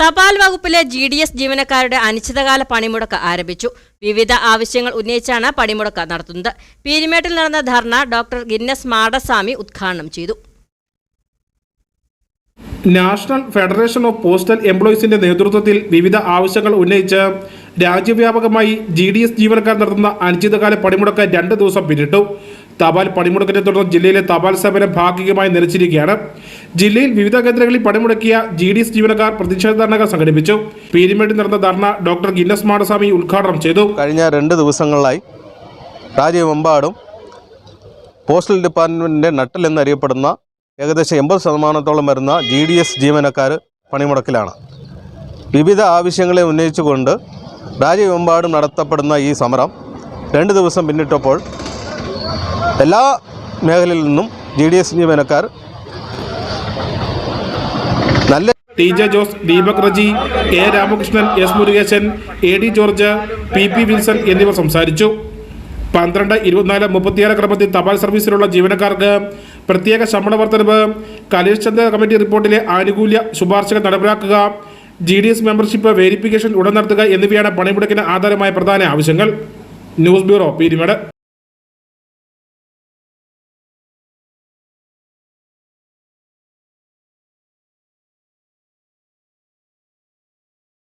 തപാൽ വകുപ്പിലെ G D S ജീവനക്കാരുടെ അനിശ്ചിതകാല പണിമുടക്ക് ആരംഭിച്ചു. വിവിധ ആവശ്യങ്ങൾ ഉന്നയിച്ചാണ് പണിമുടക്ക് നടത്തുന്നത്. പീരിമേട്ടിൽ നടന്ന ധർണ ഡോക്ടർ ഗിന്നസ് മാടസ്വാമി ഉദ്ഘാടനം ചെയ്തു. നാഷണൽ ഫെഡറേഷൻ ഓഫ് പോസ്റ്റൽ എംപ്ലോയീസിന്റെ നേതൃത്വത്തിൽ വിവിധ ആവശ്യങ്ങൾ ഉന്നയിച്ച് രാജ്യവ്യാപകമായി ജി ഡി എസ് ജീവനക്കാർ നടത്തുന്ന അനിശ്ചിതകാല പണിമുടക്ക് രണ്ട് ദിവസം പിന്നിട്ടു. തപാൽ പണിമുടക്കിനെ തുടർന്ന് ജില്ലയിലെ തപാൽ സേവനം ഭാഗികമായി നിലച്ചിരിക്കുകയാണ്. ജില്ലയിൽ വിവിധ കേന്ദ്രങ്ങളിൽ പണിമുടക്കിയ ജി ഡി എസ് ജീവനക്കാർ പ്രതിഷേധ ധർണകൾ സംഘടിപ്പിച്ചു. പീരിമേട്ടിൽ നടന്ന ധർണ ഡോക്ടർ ഗിന്നസ് മാടസ്വാമി ഉദ്ഘാടനം ചെയ്തു. കഴിഞ്ഞ രണ്ട് ദിവസങ്ങളിലായി രാജ്യമെമ്പാടും പോസ്റ്റൽ ഡിപ്പാർട്ട്മെന്റിന്റെ നട്ടൽ എന്നറിയപ്പെടുന്ന ഏകദേശം എൺപത് ശതമാനത്തോളം വരുന്ന ജി ഡി എസ് ജീവനക്കാർ പണിമുടക്കിലാണ്. വിവിധ ആവശ്യങ്ങളെ ഉന്നയിച്ചുകൊണ്ട് രാജ്യമെമ്പാടും നടത്തപ്പെടുന്ന ഈ സമരം രണ്ട് ദിവസം പിന്നിട്ടപ്പോൾ എല്ലാ മേഖലയിൽ നിന്നും ജി ഡി എസ് ജീവനക്കാർ നല്ല T J Jose Deepak Reji A Ramakrishnan S Murukesan A D George P P Wilson എന്നിവർ സംസാരിച്ചു. പന്ത്രണ്ട് ഇരുപത്തിനാല് മുപ്പത്തിയേഴ് ക്രമത്തിൽ തപാൽ സർവീസിലുള്ള ജീവനക്കാർക്ക് പ്രത്യേക ശമ്പള വർധനവ്. കലേഷ് ചന്ദ്ര കമ്മിറ്റി റിപ്പോർട്ടിലെ ആനുകൂല്യ ശുപാർശകൾ നടപ്പിലാക്കുക. G D S membership verification ഉടൻ നടത്തുക എന്നിവയാണ് പണിമുടക്കിന് ആധാരമായ പ്രധാന ആവശ്യങ്ങൾ. News bureau Peermade.